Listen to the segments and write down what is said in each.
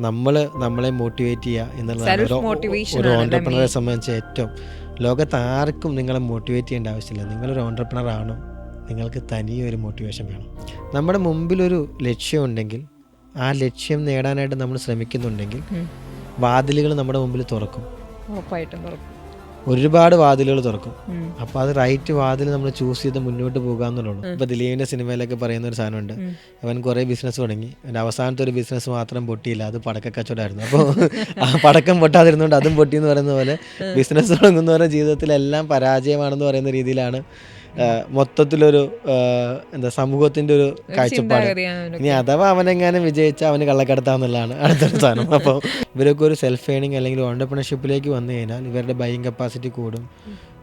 നമ്മൾ നമ്മളെ മോട്ടിവേറ്റ് ചെയ്യുക എന്നുള്ളതാണ് ഒരു- ഓണ്ടർപ്രണറെ സംബന്ധിച്ച് ഏറ്റവും ലോകത്ത് ആർക്കും നിങ്ങളെ മോട്ടിവേറ്റ് ചെയ്യേണ്ട ആവശ്യമില്ല. നിങ്ങളൊരു ഓണ്ടർപ്രണർ ആണോ നിങ്ങൾക്ക് തനിയൊരു മോട്ടിവേഷൻ വേണം. നമ്മുടെ മുമ്പിലൊരു ലക്ഷ്യമുണ്ടെങ്കിൽ ആ ലക്ഷ്യം നേടാനായിട്ട് നമ്മൾ ശ്രമിക്കുന്നുണ്ടെങ്കിൽ. വാതിലുകൾ നമ്മുടെ മുമ്പിൽ തുറക്കും. ഉറപ്പായിട്ടും തുറക്കും. ഒരുപാട് വാതിലുകൾ തുറക്കും. അപ്പൊ അപ്പോൾ അത് റൈറ്റ് വാതിൽ നമ്മൾ ചൂസ് ചെയ്ത് മുന്നോട്ട് പോകുക എന്നുള്ളൂ ഇപ്പോൾ ദിലീപിന്റെ സിനിമയിലൊക്കെ പറയുന്ന ഒരു സാധനമുണ്ട്. അവൻ കുറേ ബിസിനസ് തുടങ്ങി. അവന്റെ അവസാനത്തെ ഒരു ബിസിനസ് മാത്രം പൊട്ടിയില്ല. അത് പടക്ക കച്ചവടമായിരുന്നു അപ്പോൾ ആ പടക്കം പൊട്ടാതിരുന്നുകൊണ്ട് അതും പൊട്ടി എന്ന് പറയുന്ന പോലെ ബിസിനസ് തുടങ്ങുന്നവരുടെ ജീവിതത്തിലെല്ലാം പരാജയമാണെന്ന് പറയുന്ന രീതിയിലാണ് മൊത്തത്തിലൊരു എന്താ സമൂഹത്തിന്റെ ഒരു കാഴ്ചപ്പാട്. ഇനി അഥവാ അവനെങ്ങാനും വിജയിച്ചാൽ അവന് കള്ളക്കടത്താന്നുള്ളതാണ് അടുത്തൊരു സാധനം. അപ്പോൾ ഇവരൊക്കെ ഒരു സെൽഫ് ഏണിങ് അല്ലെങ്കിൽ ഓണ്ടർപ്രണർഷിപ്പിലേക്ക് വന്നു കഴിഞ്ഞാൽ ഇവരുടെ ബൈയിങ് കപ്പാസിറ്റി കൂടും.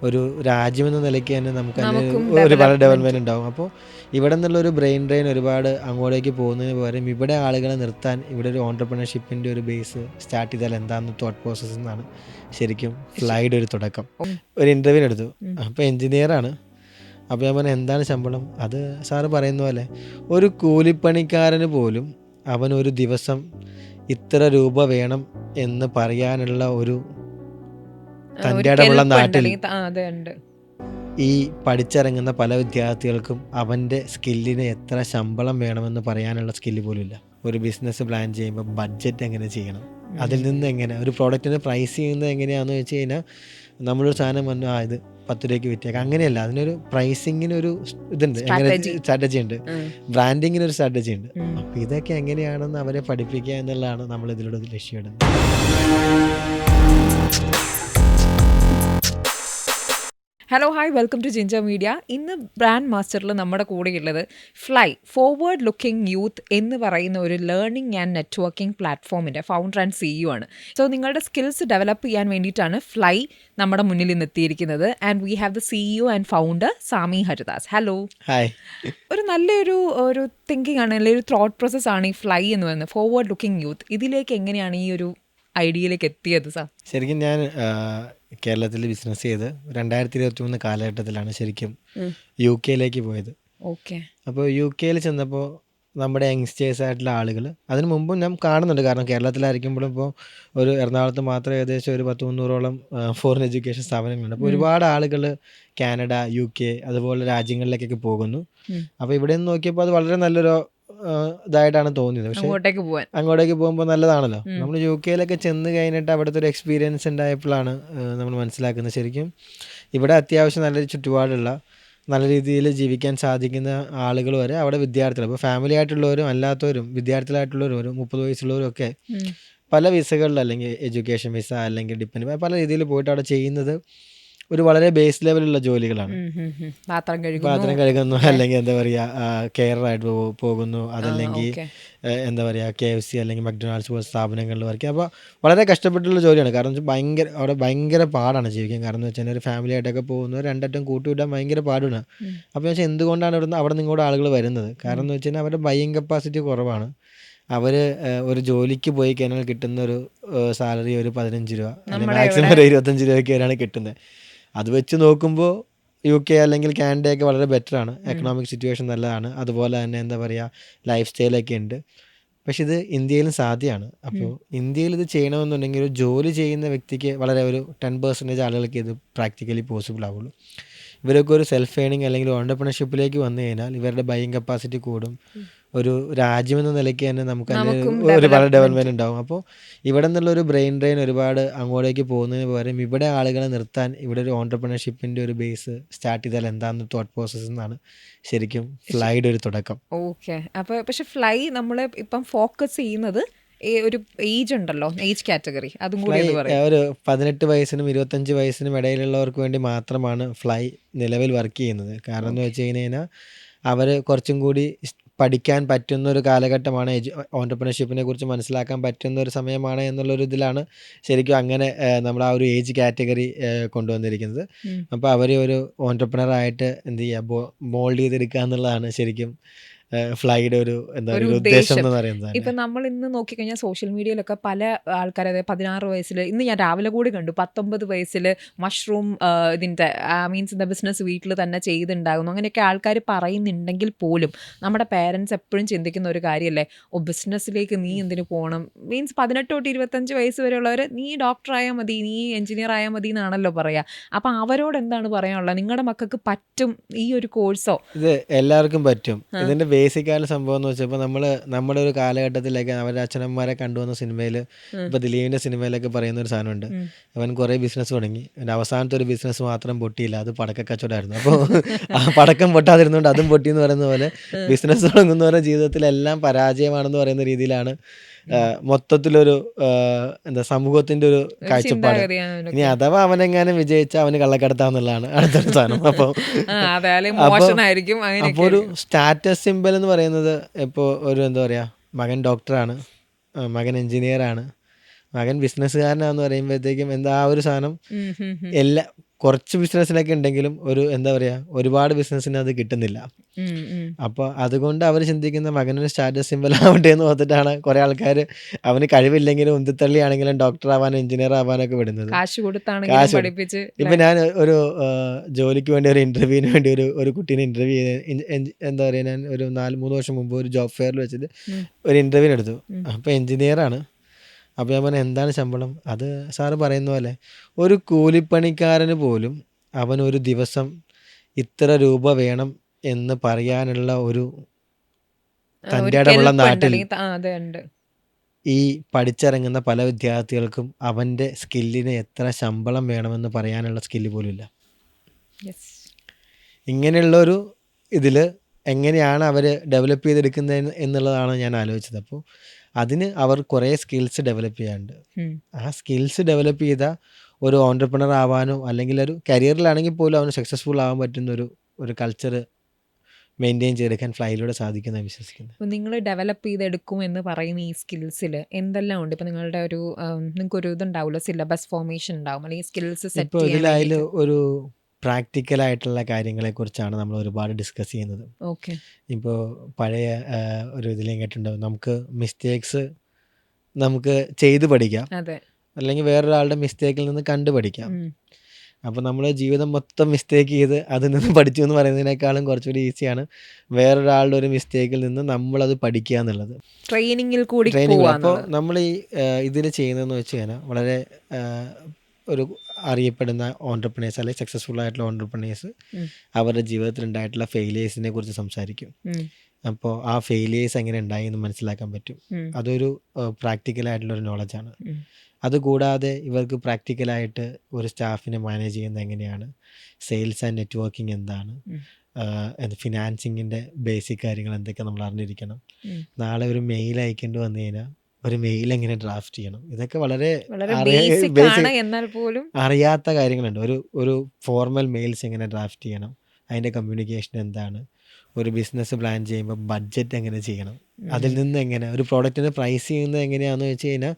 ഒരു രാജ്യം എന്ന നിലയ്ക്ക് തന്നെ നമുക്ക് ഒരുപാട് ഡെവലപ്മെന്റ് ഉണ്ടാവും. അപ്പോൾ ഇവിടെ നിന്നുള്ള ഒരു ബ്രെയിൻ ഡ്രെയിൻ ഒരുപാട് അങ്ങോട്ടേക്ക് പോകുന്നതിന് പകരം ഇവിടെ ആളുകളെ നിർത്താൻ ഇവിടെ ഒരു ഓണ്ടർപ്രണർഷിപ്പിന്റെ ഒരു ബേസ് സ്റ്റാർട്ട് ചെയ്താൽ എന്താണെന്ന് തോട്ട് പ്രോസസ്സ് എന്നാണ് ശരിക്കും ഫ്ലൈഡ് ഒരു തുടക്കം. ഒരു ഇന്റർവ്യൂ എടുത്തു. അപ്പോൾ എഞ്ചിനീയറാണ് അപ്പോൾ ഞാൻ പറഞ്ഞു എന്താണ് ശമ്പളം? അത് സാറ് പറയുന്ന പോലെ ഒരു കൂലിപ്പണിക്കാരന് പോലും അവനൊരു ദിവസം ഇത്ര രൂപ വേണം എന്ന് പറയാനുള്ള ഒരു തന്റെ ഇടമുള്ള നാട്ടിൽ ഈ പഠിച്ചിറങ്ങുന്ന പല വിദ്യാർത്ഥികൾക്കും അവന്റെ സ്കില്ലിന് എത്ര ശമ്പളം വേണമെന്ന് പറയാനുള്ള സ്കില്ല് പോലും ഇല്ല. ഒരു ബിസിനസ് പ്ലാൻ ചെയ്യുമ്പോൾ ബഡ്ജറ്റ് എങ്ങനെ ചെയ്യണം? അതിൽ നിന്ന് എങ്ങനെ? ഒരു പ്രോഡക്റ്റിന് പ്രൈസ് ചെയ്യുന്നത് എങ്ങനെയാണെന്ന് വെച്ച് കഴിഞ്ഞാൽ നമ്മളൊരു സാധനം വന്നു ആ ഇത് പത്ത് രൂപയ്ക്ക് വിറ്റേക്കാം. അങ്ങനെയല്ല അതിനൊരു പ്രൈസിങ്ങിന് ഒരു ഇതുണ്ട് എങ്ങനെ സ്ട്രാറ്റജി ഉണ്ട്. ബ്രാൻഡിങ്ങിന് ഒരു സ്ട്രാറ്റജി ഉണ്ട്. അപ്പം ഇതൊക്കെ എങ്ങനെയാണെന്ന് അവരെ പഠിപ്പിക്കുക എന്നുള്ളതാണ് നമ്മൾ ഇതിലൂടെ ലക്ഷ്യമിടുന്നത് hello hi welcome to Ginger Media ഇന്ന് ബ്രാൻഡ് മാസ്റ്ററിൽ നമ്മുടെ കൂടെയുള്ളത് ഫ്ലൈ ഫോർവേഡ് ലുക്കിംഗ് യൂത്ത് എന്ന് പറയുന്ന ഒരു ലേണിംഗ് ആൻഡ് നെറ്റ്വർക്കിംഗ് പ്ലാറ്റ്ഫോമിന്റെ ഫൗണ്ടർ ആൻഡ് സിഇഒ ആണ്. സോ നിങ്ങളുടെ സ്കിൽസ് ഡെവലപ്പ് ചെയ്യാൻ വേണ്ടിയിട്ടാണ് ഫ്ലൈ നമ്മുടെ മുന്നിൽ ഇന്ന് എത്തിയിരിക്കുന്നത്. And we have the CEO and founder Sami Haridas hello hi ഒരു നല്ലൊരു ഒരു തിങ്കിങ് ആണ് അല്ലെങ്കിൽ ഒരു തോട്ട് പ്രോസസ് ആണ് ഈ ഫ്ലൈ എന്ന് പറയുന്നത്. ഫോർവേഡ് ലുക്കിംഗ് യൂത്ത് ഇതിലേക്ക് എങ്ങനെയാണ് ഈ ഒരു ഐഡിയയിലേക്ക് എത്തിയത് സാർ? ശരിക്കും ഞാൻ കേരളത്തിൽ ബിസിനസ് ചെയ്ത് രണ്ടായിരത്തി ഇരുപത്തി മൂന്ന് കാലഘട്ടത്തിലാണ് ശരിക്കും യു കെയിലേക്ക് പോയത്. ഓക്കെ. അപ്പോൾ യു കെയിൽ ചെന്നപ്പോൾ നമ്മുടെ യങ്സ്റ്റേഴ്സ് ആയിട്ടുള്ള ആളുകൾ അതിന് മുമ്പും ഞാൻ കാണുന്നുണ്ട്. കാരണം കേരളത്തിലായിരിക്കുമ്പോഴും ഇപ്പോൾ ഒരു എറണാകുളത്ത് മാത്രം ഏകദേശം ഒരു പത്ത് മുന്നൂറോളം ഫോറിൻ എഡ്യൂക്കേഷൻ സ്ഥാപനങ്ങളുണ്ട്. അപ്പോൾ ഒരുപാട് ആളുകൾ കാനഡ യു കെ അതുപോലെ രാജ്യങ്ങളിലേക്കൊക്കെ പോകുന്നു. അപ്പോൾ ഇവിടെ നിന്ന് നോക്കിയപ്പോൾ അത് വളരെ നല്ലൊരു ഇതായിട്ടാണ് തോന്നിയത്. പക്ഷേ അങ്ങോട്ടേക്ക് പോകാൻ അങ്ങോട്ടേക്ക് പോകുമ്പോൾ നല്ലതാണല്ലോ. നമ്മൾ യു കെയിലൊക്കെ ചെന്ന് കഴിഞ്ഞിട്ട് അവിടുത്തെ ഒരു എക്സ്പീരിയൻസ് ഉണ്ടായപ്പോഴാണ് നമ്മൾ മനസ്സിലാക്കുന്നത് ശരിക്കും. ഇവിടെ അത്യാവശ്യം നല്ലൊരു ചുറ്റുപാടുള്ള നല്ല രീതിയിൽ ജീവിക്കാൻ സാധിക്കുന്ന ആളുകൾ വരെ അവിടെ വിദ്യാർത്ഥികൾ അപ്പോൾ ഫാമിലി ആയിട്ടുള്ളവരും അല്ലാത്തവരും വിദ്യാർത്ഥികളായിട്ടുള്ളവരും ഒരു മുപ്പത് വയസ്സുള്ളവരും ഒക്കെ പല വിസകളിൽ അല്ലെങ്കിൽ എഡ്യൂക്കേഷൻ വിസ അല്ലെങ്കിൽ ഡിപ്പെൻഡ് പല രീതിയിൽ പോയിട്ട് അവിടെ ചെയ്യുന്നത് ഒരു വളരെ ബേസ് ലെവലുള്ള ജോലികളാണ്. പാത്രം കഴുകുന്നു. അല്ലെങ്കിൽ എന്താ പറയാ കെയറായിട്ട് പോകുന്നു അതല്ലെങ്കിൽ എന്താ പറയാ കെ എഫ് സി അല്ലെങ്കിൽ മക്ഡൊണാൾഡ്സ് പോലെ സ്ഥാപനങ്ങളിൽ വർക്ക് അപ്പോൾ വളരെ കഷ്ടപ്പെട്ടുള്ള ജോലിയാണ്. കാരണം വെച്ചാൽ ഭയങ്കര അവിടെ ഭയങ്കര പാടാണ് ജീവിക്കാൻ. കാരണം എന്ന് വെച്ചാൽ ഒരു ഫാമിലി ആയിട്ടൊക്കെ പോകുന്നു രണ്ടറ്റം കൂട്ടിവിടാൻ ഭയങ്കര പാടാണ്. അപ്പോൾ വെച്ചാൽ എന്തുകൊണ്ടാണ് ഇവിടുന്ന് അവിടെ നിന്ന് ഇങ്ങോട്ട് ആളുകൾ വരുന്നത്? കാരണം എന്ന് വെച്ചാൽ അവരുടെ ബയ്യിങ് കപ്പാസിറ്റി കുറവാണ്. അവർ ഒരു ജോലിക്ക് പോയി കഴിഞ്ഞാൽ കിട്ടുന്ന ഒരു സാലറി ഒരു പതിനഞ്ച് രൂപ മാക്സിമം ഒരു ഇരുപത്തഞ്ച് രൂപയ്ക്ക് വരെയാണ് കിട്ടുന്നത്. അത് വെച്ച് നോക്കുമ്പോൾ യു കെ അല്ലെങ്കിൽ കാനഡയൊക്കെ വളരെ ബെറ്ററാണ് എക്കണോമിക് സിറ്റുവേഷൻ നല്ലതാണ്. അതുപോലെ തന്നെ എന്താ പറയുക ലൈഫ് സ്റ്റൈലൊക്കെ ഉണ്ട്. പക്ഷെ ഇത് ഇന്ത്യയിലും സാധ്യമാണ്. അപ്പോൾ ഇന്ത്യയിൽ ഇത് ചെയ്യണമെന്നുണ്ടെങ്കിൽ ഒരു ജോലി ചെയ്യുന്ന വ്യക്തിക്ക് വളരെ ഒരു ടെൻ പെർസെന്റേജ് ആളുകൾക്ക് ഇത് പ്രാക്ടിക്കലി പോസിബിൾ ആവുള്ളൂ. ഇവരൊക്കെ ഒരു സെൽഫ് ഏണിങ് അല്ലെങ്കിൽ ഓണ്ടർപ്രണർഷിപ്പിലേക്ക് വന്നു കഴിഞ്ഞാൽ ഇവരുടെ ബൈയിങ് കപ്പാസിറ്റി കൂടും. ഒരു രാജ്യം എന്ന നിലയ്ക്ക് തന്നെ നമുക്ക് ഒരുപാട് ഡെവലപ്മെന്റ് ഉണ്ടാവും. അപ്പോൾ ഇവിടെ നിന്നുള്ള ഒരു ബ്രെയിൻ ഡ്രെയിൻ ഒരുപാട് അങ്ങോട്ടേക്ക് പോകുന്നതിന് പകരം ഇവിടെ ആളുകളെ നിർത്താൻ ഇവിടെ ഒരു ഓണ്ടർപ്രണർഷിപ്പിന്റെ ഒരു ബേസ് സ്റ്റാർട്ട് ചെയ്താൽ എന്താണെന്ന് തോട്ട് പ്രോസസ് എന്നാണ് ശരിക്കും ഫ്ലൈഡ് ഒരു തുടക്കം. ഓക്കെ അപ്പൊ പക്ഷെ ഫ്ലൈ നമ്മൾ ഇപ്പം ഫോക്കസ് ചെയ്യുന്നത് ഒരു ഏജ് ഉണ്ടല്ലോ ഏജ് കാറ്റഗറി അതും കൂടി ഒരു പതിനെട്ട് വയസ്സിനും ഇരുപത്തഞ്ച് വയസ്സിനും ഇടയിലുള്ളവർക്ക് വേണ്ടി മാത്രമാണ് ഫ്ലൈ നിലവിൽ വർക്ക് ചെയ്യുന്നത്. കാരണം എന്ന് വെച്ച് കഴിഞ്ഞാൽ അവർ കുറച്ചും കൂടി പഠിക്കാൻ പറ്റുന്ന ഒരു കാലഘട്ടമാണ് എജു ഓന്റർപ്രണർഷിപ്പിനെ കുറിച്ച് മനസ്സിലാക്കാൻ പറ്റുന്ന ഒരു സമയമാണ് എന്നുള്ളൊരു ഇതിലാണ് ശരിക്കും അങ്ങനെ നമ്മൾ ആ ഒരു ഏജ് കാറ്റഗറി കൊണ്ടുവന്നിരിക്കുന്നത്. അപ്പോൾ അവരെ ഒരു ഓന്റർപ്രണറായിട്ട് എന്ത് ചെയ്യുക മോൾഡ് ചെയ്തെടുക്കുക എന്നുള്ളതാണ് ശരിക്കും ഫ്ലൈയുടെ ഒരു എന്താ ഒരു ഉദ്ദേശം ഉദ്ദേശം. എന്ന് പറയുന്നത് തന്നെ. നമ്മൾ ഇന്ന് നോക്കിക്കഴിഞ്ഞാൽ സോഷ്യൽ മീഡിയയിലൊക്കെ പല ആൾക്കാർ അതായത് പതിനാറ് വയസ്സിൽ ഇന്ന് ഞാൻ രാവിലെ കൂടി കണ്ടു പത്തൊമ്പത് വയസ്സിൽ മഷ്റൂം ഇതിന്റെ മീൻസ് എന്താ ബിസിനസ് വീട്ടിൽ തന്നെ ചെയ്തുണ്ടാകുന്നു അങ്ങനെയൊക്കെ ആൾക്കാർ പറയുന്നുണ്ടെങ്കിൽ പോലും നമ്മുടെ പേരൻസ് എപ്പോഴും ചിന്തിക്കുന്ന ഒരു കാര്യമല്ലേ? ഓ ബിസിനസ്സിലേക്ക് നീ എന്തിനു പോകണം? മീൻസ് പതിനെട്ട് തൊട്ട് ഇരുപത്തഞ്ച് വയസ്സ് വരെയുള്ളവർ നീ ഡോക്ടർ ആയാൽ മതി നീ എഞ്ചിനീയർ ആയാൽ മതി എന്നാണല്ലോ പറയുക അപ്പം അവരോട് എന്താണ് പറയാനുള്ളത്? നിങ്ങളുടെ മക്കൾക്ക് പറ്റും ഈ ഒരു കോഴ്സോ? ഇത് എല്ലാവർക്കും പറ്റും. ഇതിന്റെ ബേസിക് ആയ സംഭവം എന്ന് വെച്ചപ്പോൾ നമ്മൾ നമ്മുടെ ഒരു കാലഘട്ടത്തിലൊക്കെ അവരുടെ അച്ഛനമ്മമാരെ കണ്ടുവന്ന സിനിമയിൽ ഇപ്പൊ ദിലീപിന്റെ സിനിമയിലൊക്കെ പറയുന്ന ഒരു സാധനമുണ്ട്. അവൻ കുറെ ബിസിനസ് തുടങ്ങി. അവന്റെ അവസാനത്തെ ഒരു ബിസിനസ് മാത്രം പൊട്ടിയില്ല. അത് പടക്ക കച്ചവടമായിരുന്നു. അപ്പോൾ ആ പടക്കം പൊട്ടാതിരുന്നുകൊണ്ട് അതും പൊട്ടി എന്ന് പറയുന്ന പോലെ ബിസിനസ് തുടങ്ങുന്നവരുടെ ജീവിതത്തിലെല്ലാം പരാജയമാണെന്ന് പറയുന്ന രീതിയിലാണ് മൊത്തത്തിലൊരു എന്താ സമൂഹത്തിന്റെ ഒരു കാഴ്ചപ്പാട്. ഇനി അഥവാ അവനെങ്ങാനും വിജയിച്ച അവന് കള്ളക്കടത്താന്നുള്ളതാണ് അടുത്തൊരു സാധനം. അപ്പോൾ അപ്പൊ- അപ്പോൾ ഒരു സ്റ്റാറ്റസ് എന്ന് പറയുന്നത് ഇപ്പോൾ ഒരു എന്താ പറയുക മകൻ ഡോക്ടറാണ് മകൻ എഞ്ചിനീയർ ആണ് മകൻ ബിസിനസ്സുകാരനാന്ന് പറയുമ്പോഴത്തേക്കും എന്താ ആ ഒരു സാധനം. എല്ലാ കുറച്ച് ബിസിനസ്സിലൊക്കെ ഉണ്ടെങ്കിലും ഒരു എന്താ പറയുക ഒരുപാട് ബിസിനസ്സിന് അത് കിട്ടുന്നില്ല. അപ്പൊ. അപ്പോൾ അതുകൊണ്ട് അവർ ചിന്തിക്കുന്ന മകനൊരു സ്റ്റാറ്റസ് സിമ്പിൾ ആവട്ടെ എന്ന് ഓർത്തിട്ടാണ് കുറേ ആൾക്കാർ അവന് കഴിവില്ലെങ്കിലും ഉന്തിത്തള്ളിയാണെങ്കിലും ഡോക്ടർ ആവാനും എഞ്ചിനീയർ ആവാനൊക്കെ വിടുന്നത്. കാശ് കൊടുത്താണെങ്കിലും കാശ് കൊടു- പഠിപ്പിച്ച് ഇപ്പം ഞാൻ ഒരു ജോലിക്ക് വേണ്ടി ഒരു ഇന്റർവ്യൂവിന് വേണ്ടി ഒരു ഒരു കുട്ടീനെ ഇന്റർവ്യൂ എന്താ പറയുക ഞാൻ ഒരു നാല് മൂന്ന് വർഷം മുമ്പ് ഒരു ജോബ് ഫെയറിൽ വെച്ചിട്ട് ഒരു ഇന്റർവ്യൂ എടുത്തു. അപ്പൊ അപ്പോൾ എഞ്ചിനീയറാണ് അപ്പോൾ ഞാൻ പറഞ്ഞു എന്താണ് ശമ്പളം? അത് സാറ് പറയുന്ന പോലെ ഒരു കൂലിപ്പണിക്കാരന് പോലും അവനൊരു ഒരു ദിവസം ഇത്ര രൂപ വേണം എന്ന് പറയാനുള്ള ഒരു തന്റെ ഇടമുള്ള നാട്ടിൽ ഈ പഠിച്ചിറങ്ങുന്ന പല വിദ്യാർത്ഥികൾക്കും അവന്റെ സ്കില്ലിന് എത്ര ശമ്പളം വേണമെന്ന് പറയാനുള്ള സ്കില്ല് പോലും ഇല്ല. യെസ് ഇങ്ങനെയുള്ളൊരു ഇതിൽ എങ്ങനെയാണ് അവർ ഡെവലപ്പ് ചെയ്തെടുക്കുന്നത് എന്നുള്ളതാണ് ഞാൻ ആലോചിച്ചത്. അപ്പോൾ അതിന് അവർ കുറേ സ്കിൽസ് ഡെവലപ്പ് ചെയ്യാണ്ട് ആ സ്കിൽസ് ഡെവലപ്പ് ചെയ്ത ഒരു ഓണ്ടർപ്രണർ ആവാനോ അല്ലെങ്കിൽ ഒരു കരിയറിലാണെങ്കിൽ പോലും അവന് സക്സസ്ഫുൾ ആവാൻ പറ്റുന്ന ഒരു ഒരു കൾച്ചർ മെയിന്റെയിൻ ചെയ്തെടുക്കാൻ ഫ്ലൈയിലൂടെ സാധിക്കുന്ന വിശ്വസിക്കുന്നു അപ്പോൾ നിങ്ങൾ ഡെവലപ്പ് ചെയ്തെടുക്കും എന്ന് പറയുന്ന ഈ സ്കിൽസിൽ എന്തെല്ലാം ഉണ്ട്? ഇപ്പോൾ നിങ്ങളുടെ ഒരു നിങ്ങൾക്ക് ഒരു ഇതുണ്ടാവുമല്ലോ സിലബസ് ഫോർമേഷൻ ഉണ്ടാവും. അല്ലെങ്കിൽ സ്കിൽസ് സെറ്റ് ഇപ്പോൾ ചെയ്യാൻ ഒരു പ്രാക്ടിക്കലായിട്ടുള്ള കാര്യങ്ങളെക്കുറിച്ചാണ് നമ്മൾ ഒരുപാട് ഡിസ്കസ് ചെയ്യുന്നത്. ഓക്കെ ഇപ്പോൾ പഴയ ഒരു ഇതിലും കേട്ടിട്ടുണ്ടാവും. നമുക്ക് മിസ്റ്റേക്സ് നമുക്ക് ചെയ്ത് പഠിക്കാം. അതെ. അല്ലെങ്കിൽ വേറൊരാളുടെ മിസ്റ്റേക്കിൽ നിന്ന് കണ്ടു പഠിക്കാം. അപ്പോൾ നമ്മൾ ജീവിതം മൊത്തം മിസ്റ്റേക്ക് ചെയ്ത് അതിൽ നിന്ന് പഠിച്ചു എന്ന് പറയുന്നതിനേക്കാളും കുറച്ചുകൂടി ഈസിയാണ് വേറൊരാളുടെ ഒരു മിസ്റ്റേക്കിൽ നിന്ന് നമ്മളത് പഠിക്കുക എന്നുള്ളത്. ട്രെയിനിങ്ങിൽ കൂടി ട്രെയിനിങ് അപ്പോൾ നമ്മൾ ഈ ഇതിൽ ചെയ്യുന്നതെന്ന് വെച്ച് കഴിഞ്ഞാൽ വളരെ ഒരു അറിയപ്പെടുന്ന ഓണ്ടർപ്രണേഴ്സ് അല്ലെങ്കിൽ സക്സസ്ഫുൾ ആയിട്ടുള്ള ഓണ്ടർപ്രണേഴ്സ്. അവരുടെ ജീവിതത്തിൽ ഉണ്ടായിട്ടുള്ള ഫെയിലിയേഴ്സിനെ കുറിച്ച് സംസാരിക്കും. അപ്പോൾ ആ ഫെയിലിയേഴ്സ് എങ്ങനെ ഉണ്ടായി എന്ന് മനസ്സിലാക്കാൻ പറ്റും അതൊരു പ്രാക്ടിക്കലായിട്ടുള്ള ഒരു നോളജാണ്. അതുകൂടാതെ ഇവർക്ക് പ്രാക്ടിക്കലായിട്ട് ഒരു സ്റ്റാഫിനെ മാനേജ് ചെയ്യുന്നത് എങ്ങനെയാണ് സെയിൽസ് ആൻഡ് നെറ്റ്വർക്കിംഗ് എന്താണ്. ഫിനാൻസിങ്ങിന്റെ ബേസിക് കാര്യങ്ങൾ എന്തൊക്കെ നമ്മൾ അറിഞ്ഞിരിക്കണം നാളെ ഒരു മെയിൽ അയക്കേണ്ടി വന്നു കഴിഞ്ഞാൽ ഒരു മെയിൽ എങ്ങനെ ഡ്രാഫ്റ്റ് ചെയ്യണം. ഇതൊക്കെ വളരെ എന്നാൽ പോലും. അറിയാത്ത കാര്യങ്ങളുണ്ട്. ഒരു ഒരു ഫോർമൽ മെയിൽസ് എങ്ങനെ ഡ്രാഫ്റ്റ് ചെയ്യണം. അതിന്റെ കമ്മ്യൂണിക്കേഷൻ എന്താണ്? ഒരു ബിസിനസ് പ്ലാൻ ചെയ്യുമ്പോൾ ബഡ്ജറ്റ് എങ്ങനെ ചെയ്യണം? അതിൽ നിന്ന് എങ്ങനെ ഒരു പ്രോഡക്റ്റിന് പ്രൈസ് ചെയ്യുന്നത് എങ്ങനെയാണെന്ന് വെച്ച് കഴിഞ്ഞാൽ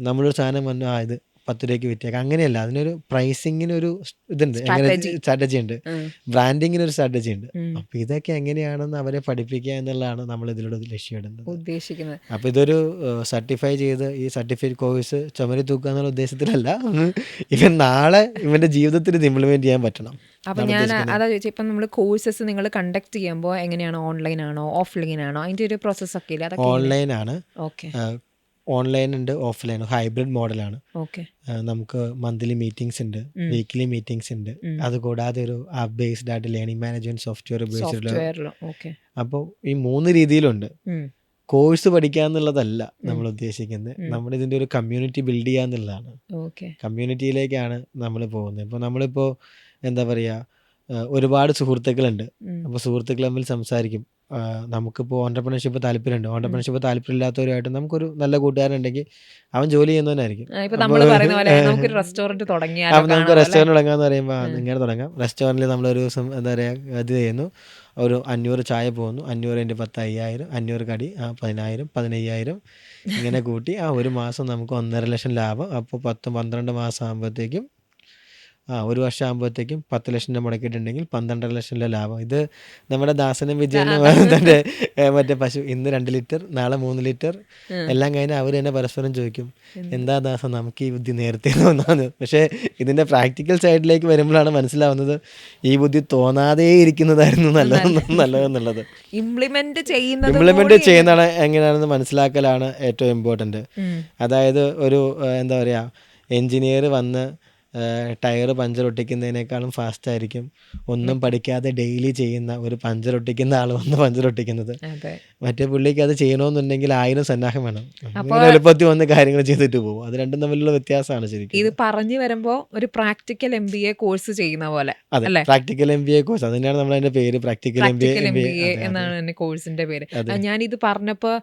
നമ്മളൊരു സാധനം വന്നു ആ ഇത് പത്ത് രൂപയ്ക്ക് വിറ്റേക്കാം. അങ്ങനെയല്ല അതിനൊരു പ്രൈസിങ്ങിന് ഒരു ഇതുണ്ട്. സ്ട്രാറ്റജി ഉണ്ട്. ബ്രാൻഡിങ്ങിന് ഒരു സ്ട്രാറ്റജി ഉണ്ട്. അപ്പൊ ഇതൊക്കെ എങ്ങനെയാണെന്ന് അവരെ പഠിപ്പിക്കുക എന്നുള്ളതാണ് നമ്മൾ ഇതിലൂടെ ലക്ഷ്യമിടുന്നത്. ഉദ്ദേശിക്കുന്നത്. അപ്പൊ ഇതൊരു സർട്ടിഫൈ ചെയ്ത് ഈ സർട്ടിഫൈഡ് കോഴ്സ് ചുമരി തൂക്കുക എന്നുള്ള ഉദ്ദേശത്തിലല്ല. ഇവൻ നാളെ ഇവന്റെ ജീവിതത്തിൽ ഇത് ഇംപ്ലിമെന്റ് ചെയ്യാൻ പറ്റണം. അപ്പം ഞാൻ അതാ ചോദിച്ചത് ഇപ്പൊ നമ്മൾ കോഴ്സസ് നിങ്ങൾ കണ്ടക്ട് ചെയ്യുമ്പോൾ എങ്ങനെയാണ്? ഓൺലൈൻ ആണോ? ഓഫ്ലൈൻ ആണോ? അതിന്റെ ഒരു പ്രോസസ്സൊക്കെ ഇല്ലേ? ഓൺലൈൻ ആണ്. ഓക്കെ ഓൺലൈൻ ഉണ്ട് ഓഫ്ലൈൻ ഹൈബ്രിഡ് മോഡലാണ് നമുക്ക് മന്ത്ലി മീറ്റിംഗ്സ് ഉണ്ട്. വീക്ക്ലി മീറ്റിംഗ്സ് ഉണ്ട്. അത് കൂടാതെ ഒരു ആപ്പ് ബേസ്ഡ് ആയിട്ട് ലേണിംഗ് മാനേജ്മെന്റ് സോഫ്റ്റ്വെയർ ഉപയോഗിച്ചിട്ടുള്ള അപ്പോൾ ഈ മൂന്ന് രീതിയിലുണ്ട്. കോഴ്സ് പഠിക്കുക എന്നുള്ളതല്ല നമ്മൾ ഉദ്ദേശിക്കുന്നത് നമ്മൾ ഇതിന്റെ ഒരു കമ്മ്യൂണിറ്റി ബിൽഡ് ചെയ്യുക എന്നുള്ളതാണ്. കമ്മ്യൂണിറ്റിയിലേക്കാണ് നമ്മൾ പോകുന്നത്. ഇപ്പോൾ നമ്മളിപ്പോ എന്താ പറയാ ഒരുപാട് സുഹൃത്തുക്കളുണ്ട്. അപ്പൊ അപ്പോൾ സുഹൃത്തുക്കൾ തമ്മിൽ സംസാരിക്കും. നമുക്കിപ്പോൾ ഓണ്ടർപ്രണർഷിപ്പ് താല്പര്യമുണ്ട്. ഓണ്ടർപ്രണർഷിപ്പ് താല്പര്യമില്ലാത്തവരുമായിട്ട് നമുക്കൊരു നല്ല കൂട്ടുകാരുണ്ടെങ്കിൽ അവൻ ജോലി ചെയ്യുന്നവനായിരിക്കും. നമുക്ക് റെസ്റ്റോറന്റ് തുടങ്ങാന്ന് പറയുമ്പോൾ. ഇങ്ങനെ തുടങ്ങാം. റെസ്റ്റോറന്റിൽ നമ്മളൊരു ദിവസം എന്താ പറയുക ഇത് ചെയ്യുന്നു. ഒരു അഞ്ഞൂറ് ചായ പോകുന്നു. അഞ്ഞൂറ് അതിന്റെ പത്ത് അയ്യായിരം. അഞ്ഞൂറ് കടി ആ പതിനായിരം പതിനയ്യായിരം. ഇങ്ങനെ കൂട്ടി ആ ഒരു മാസം നമുക്ക് ഒന്നര ലക്ഷം ലാഭം. അപ്പോൾ പത്തും പന്ത്രണ്ട് മാസം ആകുമ്പോഴത്തേക്കും ആ ഒരു വർഷം ആകുമ്പോഴത്തേക്കും പത്ത് ലക്ഷം രൂപ മുടക്കിയിട്ടുണ്ടെങ്കിൽ പന്ത്രണ്ടര ലക്ഷം രൂപ ലാഭം. ഇത് നമ്മുടെ ദാസനും വിജയനും മറ്റേ പശു ഇന്ന് രണ്ട് ലിറ്റർ നാളെ മൂന്ന് ലിറ്റർ എല്ലാം കഴിഞ്ഞാൽ അവർ തന്നെ പരസ്പരം ചോദിക്കും എന്താ? ദാസം നമുക്ക് ഈ ബുദ്ധി നേരത്തെ തോന്നാന്ന് പക്ഷേ ഇതിന്റെ പ്രാക്ടിക്കൽ സൈഡിലേക്ക് വരുമ്പോഴാണ് മനസ്സിലാവുന്നത് ഈ ബുദ്ധി തോന്നാതെ ഇരിക്കുന്നതായിരുന്നു നല്ലത്. നല്ലതെന്നുള്ളത്. ഇംപ്ലിമെന്റ് ചെയ്യുന്നത് ഇംപ്ലിമെന്റ് ചെയ്യുന്നതാണ് എങ്ങനെയാണെന്ന് മനസ്സിലാക്കലാണ് ഏറ്റവും ഇമ്പോർട്ടന്റ് അതായത് ഒരു എന്താ പറയുക എൻജിനീയർ വന്ന് ടയർ പഞ്ചർ ഒട്ടിക്കുന്നതിനേക്കാളും ഫാസ്റ്റ് ആയിരിക്കും. ഒന്നും പഠിക്കാതെ ഡെയിലി ചെയ്യുന്ന ഒരു പഞ്ചർ ഒട്ടിക്കുന്ന ആൾ വന്ന് പഞ്ചർ ഒട്ടിക്കുന്നത്. മറ്റേ പുള്ളിക്ക് അത് ചെയ്യണമെന്നുണ്ടെങ്കിൽ ആയിരം സന്നാഹം വേണം. എളുപ്പത്തിൽ വന്ന് കാര്യങ്ങൾ ചെയ്തിട്ട് പോകും. അത് രണ്ടും തമ്മിലുള്ള വ്യത്യാസമാണ് ശരിക്കും. ഇത് പറഞ്ഞു വരുമ്പോൾ ഒരു practical M B A course ചെയ്യുന്ന പോലെ അതെ? Practical M B A course അതിനാണ് നമ്മൾ അതിന്റെ പേര് പ്രാക്ടിക്കൽ എം ബി എ എന്നാണ് എന്റെ കോഴ്സിന്റെ പേര്. ഞാൻ ഇത് ഞാനിത് പറഞ്ഞപ്പോൾ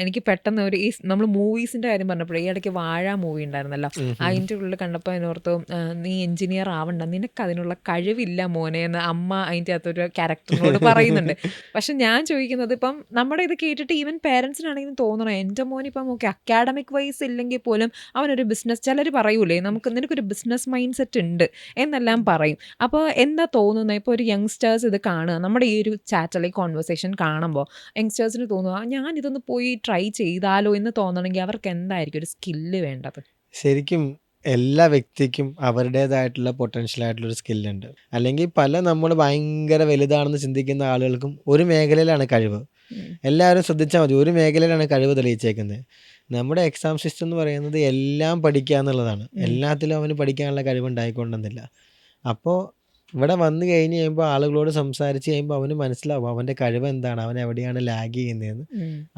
എനിക്ക് പെട്ടെന്ന് ഒരു ഈ നമ്മൾ മൂവീസിന്റെ കാര്യം പറഞ്ഞപ്പോൾ ഈ ഇടയ്ക്ക് വാഴ മൂവി ഉണ്ടായിരുന്നല്ലോ. അതിന്റെ ഉള്ളിൽ കണ്ടപ്പോൾ അതിനോർത്ത് നീ എഞ്ചിനീയർ ആവണ്ട. നിനക്ക് അതിനുള്ള കഴിവില്ല മോനെ എന്ന് അമ്മ അതിന്റെ അകത്തൊരു ക്യാരക്ടറിനോട് പറയുന്നുണ്ട്. പക്ഷെ ഞാൻ ചോദിക്കുന്നത് ഇപ്പം നമ്മുടെ ഇത് കേട്ടിട്ട് ഈവൻ പേരൻസിനാണെങ്കിലും തോന്നണം. എന്റെ മോൻ ഇപ്പം ഓക്കെ അക്കാഡമിക് വൈസ് ഇല്ലെങ്കിൽ പോലും അവനൊരു ബിസിനസ് ചിലർ പറയൂലേ നമുക്ക് നിനക്കൊരു ബിസിനസ് മൈൻഡ് സെറ്റ് ഉണ്ട് എന്നെല്ലാം പറയും. അപ്പോൾ എന്താ തോന്നുന്നത് ഇപ്പോൾ ഒരു യങ്സ്റ്റേഴ്സ് ഇത് കാണുക. നമ്മുടെ ഈ ഒരു ചാറ്റ് അല്ലെങ്കിൽ കോൺവെർസേഷൻ കാണുമ്പോൾ യങ്സ്റ്റേഴ്സിന് തോന്നുക ഞാൻ ഇതൊന്ന് പോയി ട്രൈ ചെയ്താലോ എന്ന് തോന്നണമെങ്കിൽ അവർക്ക് എന്തായിരിക്കും? ഒരു സ്കില്ല് വേണ്ടത്. ശരിക്കും എല്ലാ വ്യക്തിക്കും അവരുടേതായിട്ടുള്ള പൊട്ടൻഷ്യൽ ആയിട്ടുള്ള ഒരു സ്കില്ലുണ്ട് അല്ലെങ്കിൽ പല നമ്മൾ ഭയങ്കര വലുതാണെന്ന് ചിന്തിക്കുന്ന ആളുകൾക്കും ഒരു മേഖലയിലാണ് കഴിവ്. എല്ലാവരും ശ്രദ്ധിച്ചാൽ മതി ഒരു മേഖലയിലാണ് കഴിവ് തെളിയിച്ചേക്കുന്നത്. നമ്മുടെ എക്സാം സിസ്റ്റം എന്ന് പറയുന്നത് എല്ലാം പഠിക്കുക എന്നുള്ളതാണ്. എല്ലാത്തിലും അവന് പഠിക്കാനുള്ള കഴിവ് ഉണ്ടായിക്കൊണ്ടെന്നില്ല. അപ്പോൾ ഇവിടെ വന്നു കഴിഞ്ഞ് കഴിയുമ്പോൾ ആളുകളോട് സംസാരിച്ച് കഴിയുമ്പോൾ അവന് മനസ്സിലാവും അവന്റെ കഴിവ് എന്താണ് അവൻ എവിടെയാണ് ലാഗ് ചെയ്യുന്നതെന്ന്.